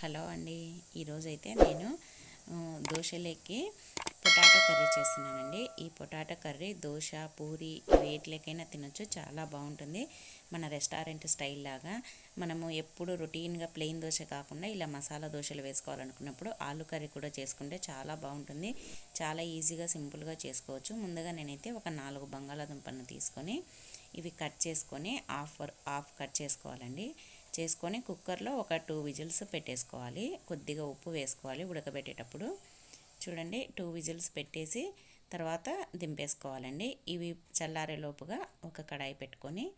Hello అండి. ఈరోజైతే నేను దోశలేకి పొటాటో కర్రీ చేస్తున్నానండి. ఈ పొటాటో కర్రీ దోశ పూరి వేటిలోకైనా తినొచ్చు. చాలా బాగుంటుంది. మన రెస్టారెంట్ స్టైల్ లాగా మనము ఎప్పుడు రొటీన్గా ప్లెయిన్ దోశ కాకుండా ఇలా మసాలా దోశలు వేసుకోవాలనుకున్నప్పుడు ఆలు కర్రీ కూడా చేసుకుంటే చాలా బాగుంటుంది. చాలా ఈజీగా సింపుల్గా చేసుకోవచ్చు. ముందుగా నేనైతే ఒక నాలుగు బంగాళాదుంపలను తీసుకొని ఇవి కట్ చేసుకొని హాఫ్ హాఫ్ కట్ చేసుకోవాలండి. చేసుకొని కుక్కర్లో ఒక టూ విజిల్స్ పెట్టేసుకోవాలి. కొద్దిగా ఉప్పు వేసుకోవాలి ఉడకబెట్టేటప్పుడు. చూడండి టూ విజిల్స్ పెట్టేసి తర్వాత దింపేసుకోవాలండి. ఇవి చల్లారేలోపుగా ఒక కడాయి పెట్టుకొని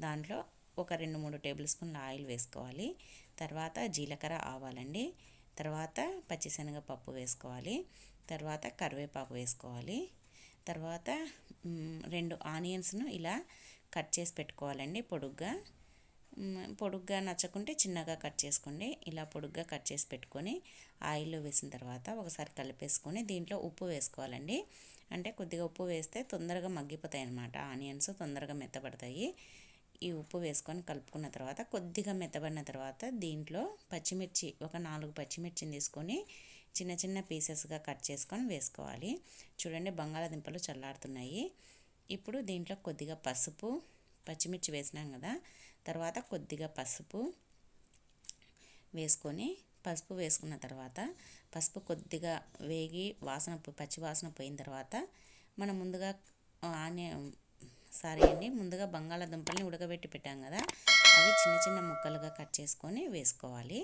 దాంట్లో ఒక రెండు మూడు టేబుల్ స్పూన్ల ఆయిల్ వేసుకోవాలి. తర్వాత జీలకర్ర ఆవాలండి. తర్వాత పచ్చిశనగ పప్పు వేసుకోవాలి. తర్వాత కరివేపాకు వేసుకోవాలి. తర్వాత రెండు ఆనియన్స్ను ఇలా కట్ చేసి పెట్టుకోవాలండి పొడుగ్గా. పొడుగ్గా నచ్చకుంటే చిన్నగా కట్ చేసుకోండి. ఇలా పొడుగ్గా కట్ చేసి పెట్టుకొని ఆయిల్లో వేసిన తర్వాత ఒకసారి కలిపేసుకొని దీంట్లో ఉప్పు వేసుకోవాలండి. అంటే కొద్దిగా ఉప్పు వేస్తే తొందరగా మగ్గిపోతాయి అన్నమాట ఆనియన్స్ తొందరగా మెత్తబడతాయి. ఈ ఉప్పు వేసుకొని కలుపుకున్న తర్వాత కొద్దిగా మెత్తబడిన తర్వాత దీంట్లో పచ్చిమిర్చి ఒక నాలుగు పచ్చిమిర్చిని తీసుకొని చిన్న చిన్న పీసెస్గా కట్ చేసుకొని వేసుకోవాలి. చూడండి బంగాళాదుంపలు చల్లారుతున్నాయి. ఇప్పుడు దీంట్లో కొద్దిగా పసుపు పచ్చిమిర్చి వేసినాం కదా తర్వాత కొద్దిగా పసుపు వేసుకొని పసుపు వేసుకున్న తర్వాత పసుపు కొద్దిగా వేగి వాసన పచ్చి వాసన పోయిన తర్వాత మనం ముందుగా ఆనియన్ సారీ అండి ముందుగా బంగాళాదుంపల్ని ఉడకబెట్టి పెట్టాం కదా అవి చిన్న చిన్న ముక్కలుగా కట్ చేసుకొని వేసుకోవాలి.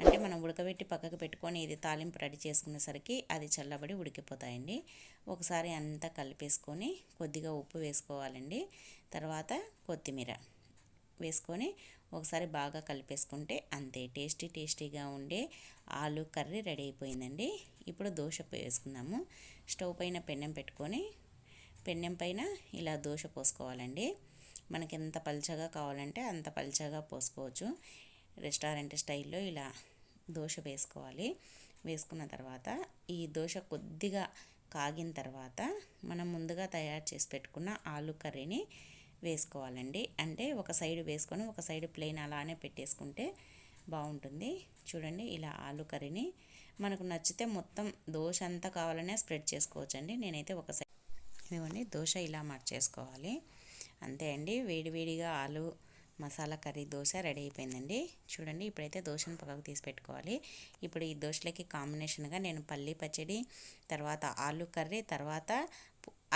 అంటే మనం ఉడకబెట్టి పక్కకు పెట్టుకొని ఇది తాలింపు రెడీ చేసుకునేసరికి అది చల్లబడి ఉడికిపోతాయండి. ఒకసారి అంతా కలిపేసుకొని కొద్దిగా ఉప్పు వేసుకోవాలండి. తర్వాత కొత్తిమీర. వేసుకొని ఒకసారి బాగా కలిపేసుకుంటే అంతే. టేస్టీ టేస్టీగా ఉండే ఆలు కర్రీ రెడీ అయిపోయిందండి. ఇప్పుడు దోశ వేసుకుందాము. స్టవ్ పైన పెన్నెం పెట్టుకొని పెన్నెం పైన ఇలా దోశ పోసుకోవాలండి. మనకి ఎంత పల్చగా కావాలంటే అంత పల్చగా పోసుకోవచ్చు. రెస్టారెంట్ స్టైల్లో ఇలా దోశ వేసుకోవాలి. వేసుకున్న తర్వాత ఈ దోశ కొద్దిగా కాగిన తర్వాత మనం ముందుగా తయారు చేసి పెట్టుకున్న ఆలు కర్రీని వేసుకోవాలండి. అంటే ఒక సైడ్ వేసుకొని ఒక సైడ్ ప్లెయిన్ అలానే పెట్టేసుకుంటే బాగుంటుంది. చూడండి ఇలా ఆలు కర్రీని మనకు నచ్చితే మొత్తం దోశ అంతా కావాలనే స్ప్రెడ్ చేసుకోవచ్చండి. నేనైతే ఒక సైడ్ ఇదిగోండి దోశ ఇలా మార్చేసుకోవాలి. అంతే అండి. వేడివేడిగా ఆలు మసాలా కర్రీ దోశ రెడీ అయిపోయిందండి. చూడండి ఇప్పుడైతే దోశను పక్కకు తీసి పెట్టుకోవాలి. ఇప్పుడు ఈ దోశలకి కాంబినేషన్గా నేను పల్లి పచ్చడి తర్వాత ఆలు కర్రీ తర్వాత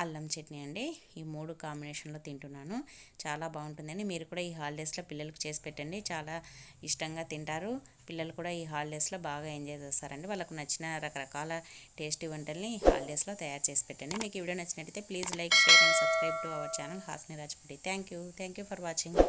అల్లం చట్నీ అండి. ఈ మూడు కాంబినేషన్లో తింటున్నాను. చాలా బాగుంటుందండి. మీరు కూడా ఈ హాలిడేస్లో పిల్లలకు చేసి పెట్టండి. చాలా ఇష్టంగా తింటారు. పిల్లలు కూడా ఈ హాలిడేస్లో బాగా ఎంజాయ్ చేస్తారండి. వాళ్ళకు నచ్చిన రకరకాల టేస్టీ వంటల్ని ఈ హాలిడేస్లో తయారు చేసి పెట్టండి. మీకు ఈ వీడియో నచ్చినట్టయితే please like share and subscribe to our channel Hasni Rajapudi. Thank you. Thank you for watching.